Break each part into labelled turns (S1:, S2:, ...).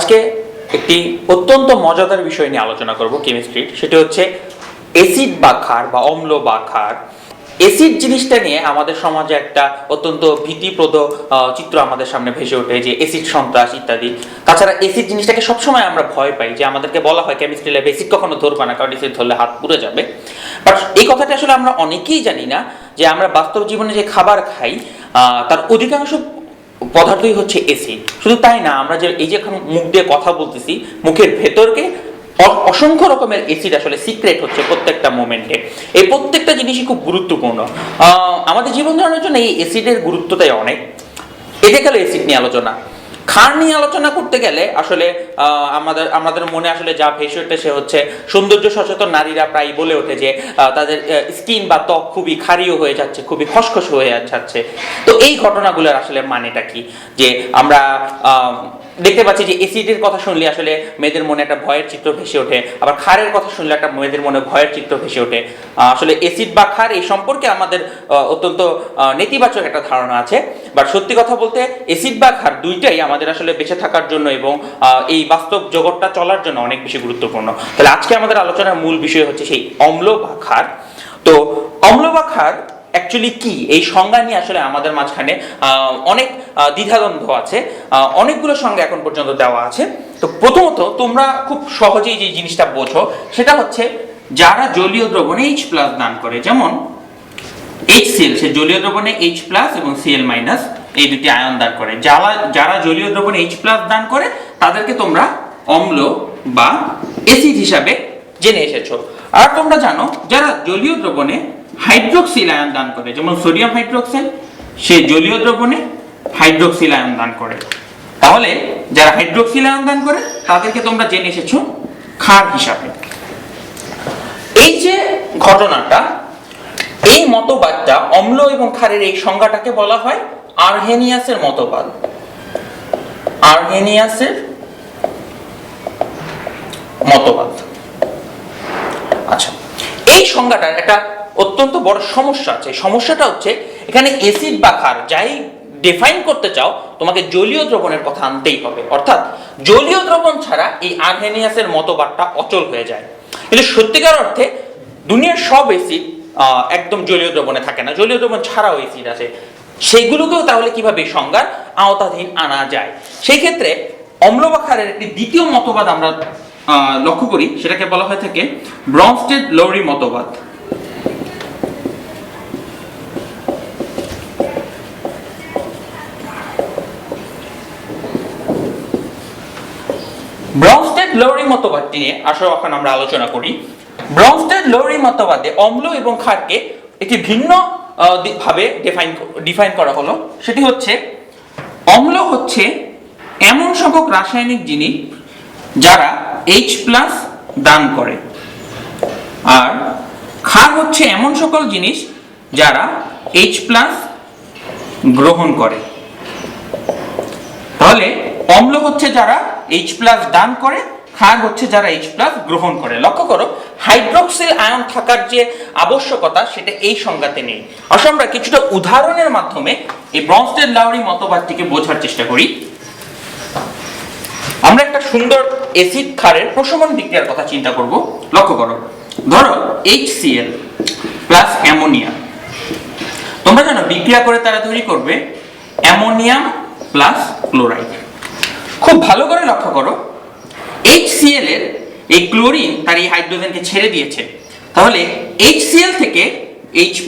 S1: আজকে একটি অত্যন্ত মজাদার বিষয় নিয়ে আলোচনা করব কেমিস্ট্রির সেটি হচ্ছে অ্যাসিড বা ক্ষার বা অম্ল বা ক্ষার। অ্যাসিড জিনিসটা নিয়ে আমাদের সমাজে একটা অত্যন্ত ভীতিপ্রদ চিত্র আমাদের সামনে ভেসে ওঠে, যে অ্যাসিড সন্ত্রাস ইত্যাদি। তাছাড়া অ্যাসিড জিনিসটাকে সবসময় আমরা ভয় পাই, যে আমাদেরকে বলা হয় কেমিস্ট্রি ল্যাবে অ্যাসিড কখনো ধরবা না, কারণ অ্যাসিড ধরলে হাত পুড়ে যাবে। বাট এই কথাটা আসলে আমরা অনেকেই জানি না, যে আমরা বাস্তব জীবনে যে খাবার খাই তার অধিকাংশ পদার্থই হচ্ছে এসিড শুধু তাই না, আমরা যে এই যে এখন মুখ দিয়ে কথা বলতেছি, মুখের ভেতরকে অসংখ্য রকমের এসিড আসলে সিক্রেট হচ্ছে প্রত্যেকটা মোমেন্টে এই প্রত্যেকটা জিনিসই খুব গুরুত্বপূর্ণ। আমাদের জীবন ধারণের জন্য এই এসিডের গুরুত্বটাই অনেক। এটা গেল এসিড নিয়ে আলোচনা। খার নিয়ে আলোচনা করতে গেলে আসলে আমাদের আমাদের মনে আসলে যা ভেসে ওঠে সে হচ্ছে সৌন্দর্য সচেতন নারীরা প্রায় বলে ওঠে যে তাদের স্কিন বা ত্বক খুবই খারিও হয়ে যাচ্ছে, খুবই খসখস হয়ে যাচ্ছে। তো এই ঘটনাগুলোর আসলে মানেটা কি? যে আমরা দেখতে পাচ্ছি যে এসিডের কথা শুনলে আসলে মেয়েদের মনে একটা ভয়ের চিত্র ভেসে ওঠে, আবার খারের কথা শুনলে একটা মেয়েদের মনে ভয়ের চিত্র ভেসে ওঠে। আসলে এসিড বা খার এই সম্পর্কে আমাদের অত্যন্ত নেতিবাচক একটা ধারণা আছে। বাট সত্যি কথা বলতে এসিড বা খার দুইটাই আমাদের আসলে বেঁচে থাকার জন্য এবং এই বাস্তব জগৎটা চলার জন্য অনেক বেশি গুরুত্বপূর্ণ। তাহলে আজকে আমাদের আলোচনার মূল বিষয় হচ্ছে সেই অম্ল বা ক্ষার। তো অম্ল বা ক্ষার অ্যাকচুয়ালি কি? এই সংজ্ঞা নিয়ে আসলে আমাদের মাঝখানে অনেক দ্বিধাদ্বন্দ্ব আছে। অনেকগুলো সংজ্ঞা এখন পর্যন্ত দেওয়া আছে। তো প্রথমত তোমরা খুব সহজেই যে জিনিসটা বোঝো, সেটা হচ্ছে যারা জলীয় দ্রবণে এইচ প্লাস দান করে, যেমন HCl, সে জলীয় দ্রবণে এইচ প্লাস এবং Cl মাইনাস এই দুটি আয়ন দান করে। যারা যারা জলীয় দ্রবণে এইচ প্লাস দান করে, তাদেরকে তোমরা অম্ল বা অ্যাসিড হিসাবে জেনে এসেছ। আর তোমরা জানো, যারা জলীয় দ্রবণে হাইড্রোক্সিল আয়ন দান করে। যেমন সোডিয়াম হাইড্রোক্সাইড, সে জলীয় দ্রবণে হাইড্রোক্সিল আয়ন দান করে। তাহলে যারা হাইড্রোক্সিল আয়ন দান করে, তাদেরকে তোমরা জেনে এসেছ ক্ষার হিসাবে। এই যে ঘটনাটা, এই মতবাদটা অম্ল এবং ক্ষারের এই সংজ্ঞাটাকে বলা হয় আর্হেনিয়াসের মতবাদ। আর্হেনিয়াসের মতবাদ। আচ্ছা এই সংজ্ঞাটার একটা অত্যন্ত বড় সমস্যা আছে। সমস্যাটা হচ্ছে, এখানে এসিড বা ক্ষার যাই ডিফাইন করতে চাও, তোমাকে জলীয় দ্রবণের কথা আনতেই হবে। অর্থাৎ, জলীয় দ্রবণ ছাড়া এই আর্হেনিয়াসের মতবাদটা অচল হয়ে যায়। কিন্তু সত্যিকার অর্থে, দুনিয়ার সব এসিড একদম জলীয় দ্রবণে থাকে না। জলীয় দ্রবণ ছাড়াও এসিড আছে। সেগুলোকেও তাহলে কীভাবে সংজ্ঞার আওতাধীন আনা যায়? সেই ক্ষেত্রে অম্ল বা ক্ষারের একটি দ্বিতীয় মতবাদ আমরা লক্ষ্য করি। সেটাকে বলা হয়ে থাকে ব্রনস্টেড লৌরি মতবাদ। ব্রনস্টেড লৌরি মতবাদটি নিয়ে আসলে এখন আমরা আলোচনা করি। ব্রনস্টেড লৌরি মতবাদে অম্ল এবং ক্ষারকে একটি ভিন্ন ভাবে ডিফাইন ডিফাইন করা হলো। সেটি হচ্ছে, অম্ল হচ্ছে এমন সংখ্যক রাসায়নিক জিনিস যারা এইচ প্লাস দান করে। আর ক্ষার হচ্ছে এমন সকল জিনিস যারা এইচ প্লাস গ্রহণ করে। তাহলে অম্ল হচ্ছে যারা এইচ প্লাস দান করে ক্ষার হচ্ছে যারা এইচ প্লাস গ্রহণ করে। লক্ষ্য করো হাইড্রোক্সিল আয়ন থাকার যে আবশ্যকতা, সেটা এই সংজ্ঞাতে নেই। আসলে আমরা কিছুটা উদাহরণের মাধ্যমে এই ব্রনস্টেড লাউরি মতবাদটিকে বোঝার চেষ্টা করি। আমরা একটা সুন্দর এসিড ক্ষারের প্রশমন বিক্রিয়ার কথা চিন্তা করব। লক্ষ্য করো, ধরো HCl প্লাস অ্যামোনিয়া তোমরা জানো, বিক্রিয়া করে তারা তৈরি করবে অ্যামোনিয়াম প্লাস ক্লোরাইড। খুব ভালো করে লক্ষ্য করো। HCl এর এই ক্লোরিন তার এই হাইড্রোজেনকে ছেড়ে দিয়েছে। তাহলে HCl থেকে H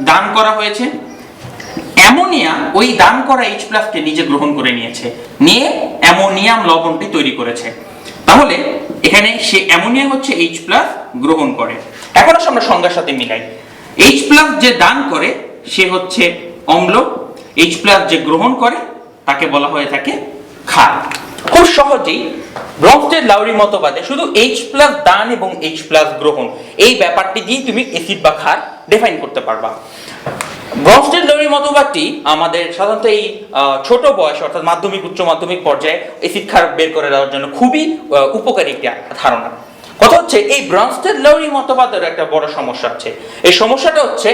S1: দান করা হয়েছে। অ্যামোনিয়া ওই দান করা H প্লাসকে নিজে গ্রহণ করে নিয়েছে। নিয়ে অ্যামোনিয়াম লবণটি তৈরি করেছে। তাহলে এখানে সে অ্যামোনিয়া হচ্ছে H গ্রহণ করে। এখন আমরা সংজ্ঞার সাথে মিলাই। H যে দান করে, সে হচ্ছে অম্ল। H যে গ্রহণ করে, তাকে বলা হয়ে থাকে ক্ষার খুব সহজেই ব্রনস্টেড লাউরি মতবাদে শুধু এইচ প্লাস দান এবং এইচ প্লাস গ্রহণ, এই ব্যাপারটি দিয়ে তুমি এসিড বা ক্ষার ডিফাইন করতে পারবা। ব্রনস্টেড লাউরি মতবাদটি আমাদের সাধারণত এই ছোট বয়স অর্থাৎ মাধ্যমিক, উচ্চ মাধ্যমিক পর্যায়ে এসিড ক্ষার বের করে দেওয়ার জন্য খুবই উপকারী একটি ধারণা। কথা হচ্ছে এই ব্রনস্টেড লাউরি মতবাদের একটা বড় সমস্যা আছে। এই সমস্যাটা হচ্ছে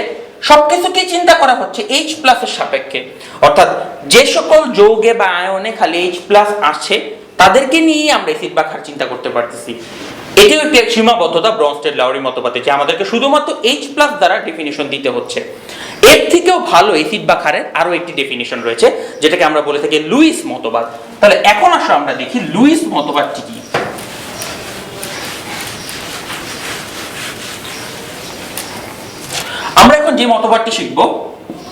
S1: সবকিছুকে চিন্তা করা হচ্ছে এইচ প্লাসের সাপেক্ষে। অর্থাৎ যে সকল যৌগে বা আয়নে খালি এইচ প্লাস আছে, তাদেরকে নিয়েই আমরা অ্যাসিড বা ক্ষার চিন্তা করতে পারতেছি। এটিও একটি এক সীমাবদ্ধতা ব্রনস্টেড লাউরি মতবাদে, যে আমাদেরকে শুধুমাত্র এইচ প্লাস দ্বারা ডেফিনেশন দিতে হচ্ছে। এর থেকেও ভালো এসিড বা ক্ষারের আরও একটি ডেফিনিশন রয়েছে, যেটাকে আমরা বলে থাকি লুইস মতবাদ। তাহলে এখন আসো আমরা দেখি লুইস মতবাদটি কি আমরা এখন যে মতবাদটি শিখব,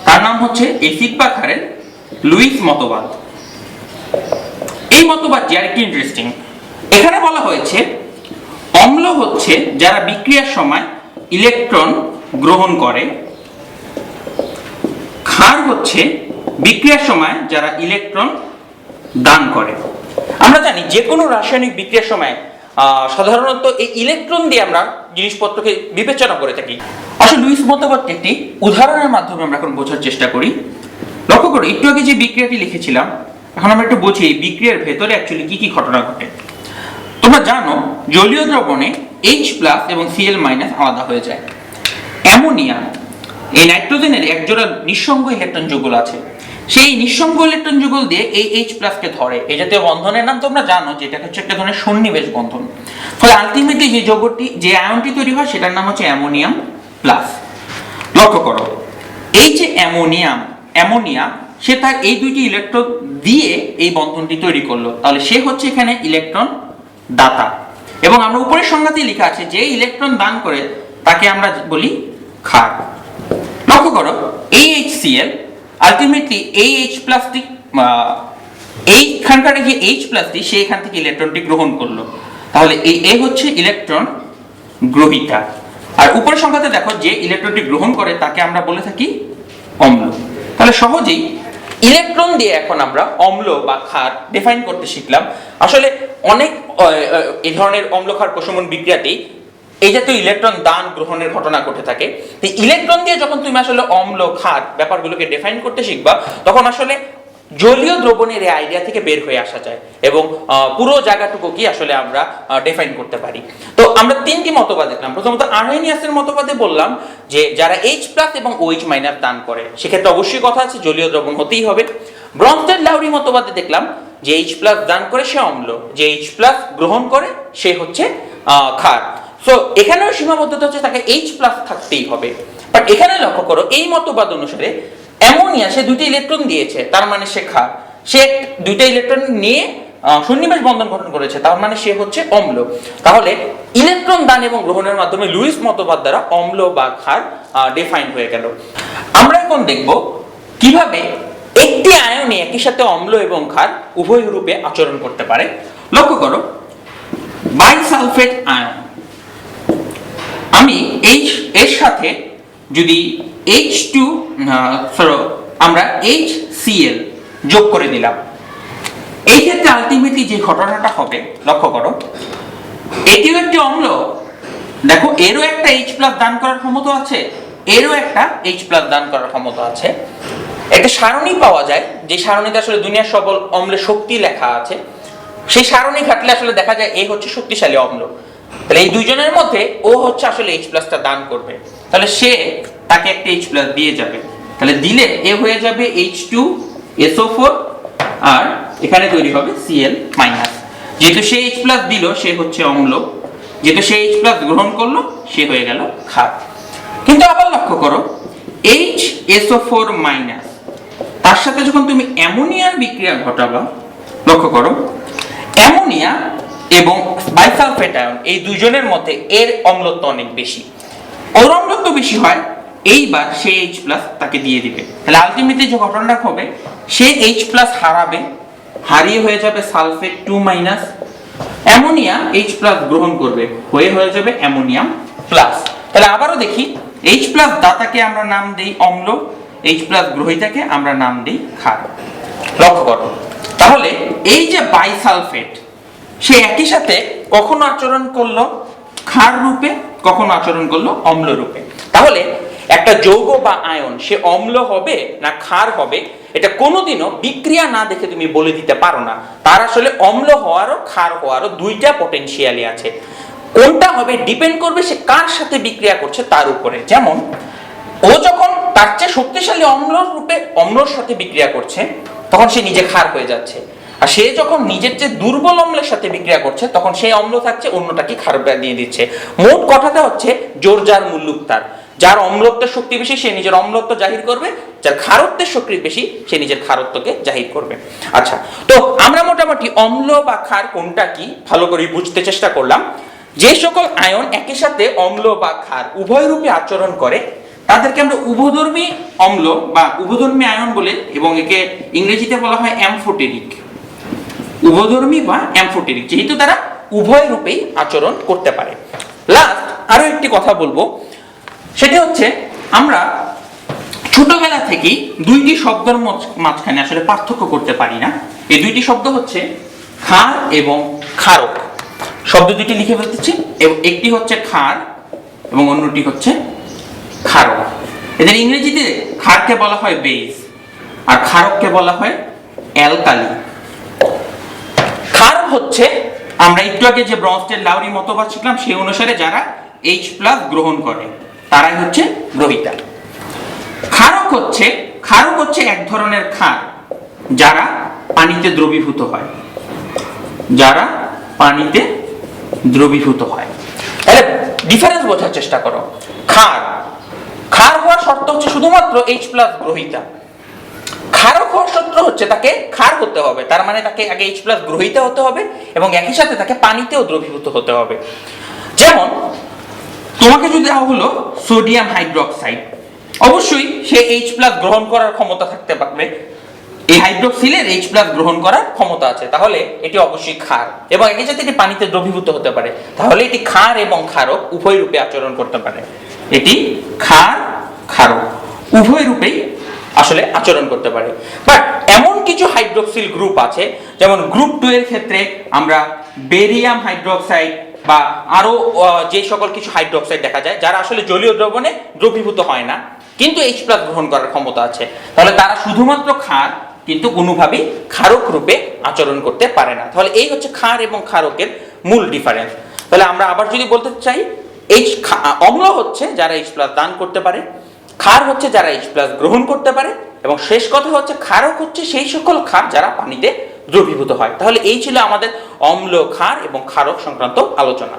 S1: তার নাম হচ্ছে এসিড বা ক্ষারের লুইস মতবাদ। এই মতবাদটি আরেকটি ইন্টারেস্টিং এখানে বলা হয়েছে, অম্ল হচ্ছে যারা বিক্রিয়ার সময় ইলেকট্রন গ্রহণ করে। ক্ষার হচ্ছে বিক্রিয়ার সময় যারা ইলেকট্রন দান করে। আমরা জানি যে কোনো রাসায়নিক বিক্রিয়ার সময় সাধারণত এই ইলেকট্রন দিয়ে আমরা জিনিসপত্রকে বিবেচনা করে থাকি। আসলে লুইস মতবাদটি একটি উদাহরণের মাধ্যমে আমরা এখন বোঝার চেষ্টা করি। লক্ষ্য করো একটু আগে যে বিক্রিয়াটি লিখেছিলাম, এখন আমরা একটু বুঝি এই বিক্রিয়ার ভেতরে অ্যাকচুয়ালি কি কি ঘটনা ঘটে। তোমরা জানো, জলীয় দ্রবণে এইচ প্লাস এবং সিএল মাইনাস আলাদা হয়ে যায়। অ্যামোনিয়া, এই নাইট্রোজেনের একজোড়া নিঃসঙ্গ ইলেকট্রন যুগল আছে। সেই নিঃসঙ্গ ইলেকট্রন যুগল দিয়ে এই এইচ প্লাসকে ধরে। এই জাতীয় বন্ধনের নাম তোমরা জানো যে এটা হচ্ছে একটা ধরনের সন্নিবেশ বন্ধন। ফলে আলটিমেটলি যে যৌগটি, যে আয়নটি তৈরি হয়, সেটার নাম হচ্ছে অ্যামোনিয়াম প্লাস লক্ষ্য করো, এই যে অ্যামোনিয়াম, অ্যামোনিয়া, সে তার এই দুইটি ইলেকট্রন দিয়ে এই বন্ধনটি তৈরি করল। তাহলে সে হচ্ছে এখানে ইলেকট্রন দাতা। এবং আমরা উপরের সংজ্ঞাতে লেখা আছে, যে ইলেকট্রন দান করে, তাকে আমরা বলি ক্ষার। লক্ষ্য করো এই এইচ এইচসিএল আলটিমেটলি এই এইচ প্লাসটি এইখানকার যে এইচ প্লাসটি সে এখান থেকে ইলেকট্রনটি গ্রহণ করল। তাহলে এই এ হচ্ছে ইলেকট্রন গ্রহিতা। আর উপরের সংখ্যাতে দেখো, যে ইলেকট্রনটি গ্রহণ করে, তাকে আমরা বলে থাকি অম্ল। তাহলে সহজেই ইলেকট্রন দিয়ে এখন আমরা অম্ল বা ক্ষার ডিফাইন করতে শিখলাম। আসলে অনেক এই ধরনের অম্ল ক্ষার প্রশমন বিক্রিয়াতেই এই জাতীয় ইলেকট্রন দান গ্রহণের ঘটনা ঘটে থাকে। তো ইলেকট্রন দিয়ে যখন তুমি আসলে অম্ল ক্ষার ব্যাপারগুলোকে ডিফাইন করতে শিখবা, তখন আসলে জলীয় দ্রবণের এই আইডিয়া থেকে বের হয়ে আসা যায় এবং পুরো জায়গাটুকু কি আসলে আমরা ডিফাইন করতে পারি। তো আমরা তিনটি মতবাদ দেখলাম। প্রথমত আর্হেনিয়াসের মতবাদে বললাম যে যারা এইচ প্লাস এবং ওইচ মাইনাস দান করে, সেক্ষেত্রে অবশ্যই কথা আছে, জলীয় দ্রবণ হতেই হবে। ব্রন্সের লাউরি মতবাদে দেখলাম যে এইচ প্লাস দান করে সে অম্ল, যে এইচ প্লাস গ্রহণ করে সে হচ্ছে ক্ষার সো এখানেও সীমাবদ্ধতা হচ্ছে, তাকে এইচ প্লাস থাকতেই হবে। বাট এখানে লক্ষ্য করো, এই মতবাদ অনুসারে অ্যামোনিয়া, সে দুটি ইলেকট্রন দিয়েছে, তার মানে সে ক্ষার সে দুইটা ইলেকট্রন নিয়ে সন্নিবেশ বন্ধন গঠন করেছে, তার মানে সে হচ্ছে অম্ল। তাহলে ইলেকট্রন দান এবং গ্রহণের মাধ্যমে লুইস মতবাদ দ্বারা অম্ল বা ক্ষার ডিফাইন হয়ে গেল। আমরা এখন দেখব কীভাবে একটি আয়নে একই সাথে অম্ল এবং ক্ষার উভয় রূপে আচরণ করতে পারে। লক্ষ্য করো বাইসালফেট আয়ন। আমি এই, এর সাথে যদি এইচ টু আমরা এইচ সিএল যোগ করে দিলাম। এই ক্ষেত্রে আলটিমেটলি যে ঘটনাটা হবে, লক্ষ্য করো, এটিও একটি অম্ল। দেখো, এরও একটা এইচ প্লাস দান করার ক্ষমতা আছে, এরও একটা এইচ প্লাস দান করার ক্ষমতা আছে। একটা সারণী পাওয়া যায়, যে সারণীতে আসলে দুনিয়ার সবল অম্লের শক্তি লেখা আছে। সেই সারণী ঘাটলে আসলে দেখা যায় এ হচ্ছে শক্তিশালী অম্ল। তাহলে এই দুইজনের মধ্যে ও হচ্ছে আসলে এইচ প্লাসটা দান করবে। তাহলে সে তাকে একটা এইচ প্লাস দিয়ে যাবে। তাহলে দিলে এ হয়ে যাবে এইচ টু এসও ফোর আর এখানে তৈরি হবে সিএল মাইনাস যেহেতু সে এইচ প্লাস দিল, সে হচ্ছে অম্ল। যেহেতু সে এইচ প্লাস গ্রহণ করল, সে হয়ে গেল ক্ষার কিন্তু আবার লক্ষ্য করো এইচ এসও ফোর মাইনাস তার সাথে যখন তুমি অ্যামোনিয়ার বিক্রিয়া ঘটাবা, লক্ষ্য করো, অ্যামোনিয়া এবং বাইসালফেট আয়ন এই দুজনের মধ্যে এর অম্লত্ব অনেক বেশি। ওর অম্লত্ব বেশি হয়, এইবার সে এইচ প্লাস তাকে দিয়ে দিবে। তাহলে আলটিমেটলি যে ঘটনাটা হবে, সে এইচ প্লাস হারাবে, হারিয়ে হয়ে যাবে sulphate two minus ammonia H plus গ্রহণ করবে, হয়ে হয়ে যাবে অ্যামোনিয়াম প্লাস তাহলে আবারও দেখি এইচ প্লাস দাতাকে আমরা নাম দিই অম্ল এইচ প্লাস গ্রহিতাকে আমরা নাম দিই ক্ষার। লক্ষ্য করো। তাহলে এই যে বাইসালফেট সে একই সাথে কখনো আচরণ করল? ক্ষার রূপে, কখনো আচরণ করল? অম্ল রূপে। তাহলে একটা যৌগ বা আয়ন, সে অম্ল হবে না ক্ষার হবে? এটা কোনোদিনও বিক্রিয়া না দেখে তুমি বলে দিতে পারো না। তার আসলে অম্ল হওয়ারও ক্ষার হওয়ারও দুইটা পটেনশিয়ালি আছে। কোনটা হবে ডিপেন্ড করবে সে কার সাথে বিক্রিয়া করছে তার উপরে। যেমন, ও যখন তার চেয়ে শক্তিশালী অম্ল রূপে অম্লর সাথে বিক্রিয়া করছে, তখন সে নিজে ক্ষার হয়ে যাচ্ছে। আর সে যখন নিজের যে দুর্বল অম্লের সাথে বিক্রিয়া করছে, তখন সেই অম্ল থাকছে অন্যটাকে খারাপ দিয়ে দিচ্ছে। মোট কথাটা হচ্ছে, জোর যার মুল্লুক তার। যার অম্লত্বের শক্তি বেশি, সে নিজের অম্লত্ব জাহির করবে। যার খারত্বের শক্তি বেশি, সে নিজের খারত্বকে জাহির করবে। আচ্ছা তো আমরা মোটামুটি অম্ল বা ক্ষার কোনটা কি, ভালো করে বুঝতে চেষ্টা করলাম। যে সকল আয়ন একই সাথে অম্ল বা ক্ষার উভয় রূপে আচরণ করে, তাদেরকে আমরা উভধর্মী অম্ল বা উভধর্মী আয়ন বলে এবং একে ইংরেজিতে বলা হয় অ্যামফোটেরিক। উভধর্মী বা অ্যামফোটেরিক, যেহেতু তারা উভয় রূপেই আচরণ করতে পারে। লাস্ট আরও একটি কথা বলব। সেটা হচ্ছে, আমরা ছোটবেলা থেকেই দুইটি শব্দের মাঝখানে আসলে পার্থক্য করতে পারি না। এই দুইটি শব্দ হচ্ছে খার এবং ক্ষারক শব্দ দুটি লিখে ফেলতেছি, এবং একটি হচ্ছে খার এবং অন্যটি হচ্ছে ক্ষারক এদের ইংরেজিতে ক্ষারকে বলা হয় বেজ আর ক্ষারককে বলা হয় অ্যালকালি। হচ্ছে, আমরা একটু আগে যে ব্রনস্টের লাউরি মতবাদ শিখলাম, সেই অনুসারে যারা এইচ প্লাস গ্রহণ করে, তারাই হচ্ছে গ্রহিতা। ক্ষারক হচ্ছে ক্ষারক হচ্ছে এক ধরনের ক্ষার, যারা পানিতে দ্রবীভূত হয়। যারা পানিতে দ্রবীভূত হয়। তাহলে ডিফারেন্স বোঝার চেষ্টা করো। ক্ষার। ক্ষার হওয়ার শর্ত হচ্ছে শুধুমাত্র এইচ প্লাস গ্রহিতা। হওয়ার সূত্র হচ্ছে তাকে ক্ষার হতে হবে। তার মানে তাকে আগে এইচ প্লাস গ্রহিতা হতে হবে এবং একই সাথে তাকে পানিতেও দ্রবীভূত হতে হবে। যেমন, তোমাকে যদি দেওয়া হলো সোডিয়াম হাইড্রোক্সাইড অবশ্যই সে এইচ প্লাস গ্রহণ করার ক্ষমতা থাকতে পারবে। এই হাইড্রোক্সিলের এইচ প্লাস গ্রহণ করার ক্ষমতা আছে। তাহলে এটি অবশ্যই ক্ষার এবং একই সাথে এটি পানিতে দ্রবীভূত হতে পারে। তাহলে এটি ক্ষার এবং ক্ষারক উভয় রূপে আচরণ করতে পারে। এটি ক্ষার ক্ষারক উভয় রূপেই আসলে আচরণ করতে পারে। বাট এমন কিছু হাইড্রোক্সিল গ্রুপ আছে যেমন গ্রুপ টু এর ক্ষেত্রে আমরা বেরিয়াম হাইড্রোক্সাইড বা আরও আহ, যে সকল কিছু হাইড্রোক্সাইড দেখা যায় যারা আসলে জলীয় দ্রবণে দ্রবীভূত হয় না কিন্তু এইচ প্লাস গ্রহণ করার ক্ষমতা আছে। তাহলে তারা শুধুমাত্র ক্ষার কিন্তু কোনোভাবেই ক্ষারক রূপে আচরণ করতে পারে না। তাহলে এই হচ্ছে ক্ষার এবং ক্ষারকের মূল ডিফারেন্স তাহলে আমরা আবার যদি বলতে চাই এইচ অম্ল হচ্ছে যারা এইচ প্লাস দান করতে পারে ক্ষার হচ্ছে যারা এইচ প্লাস গ্রহণ করতে পারে এবং শেষ কথা হচ্ছে ক্ষারক হচ্ছে সেই সকল ক্ষার যারা পানিতে দ্রবীভূত হয়। তাহলে এই ছিল আমাদের অম্ল ক্ষার এবং ক্ষারক সংক্রান্ত আলোচনা।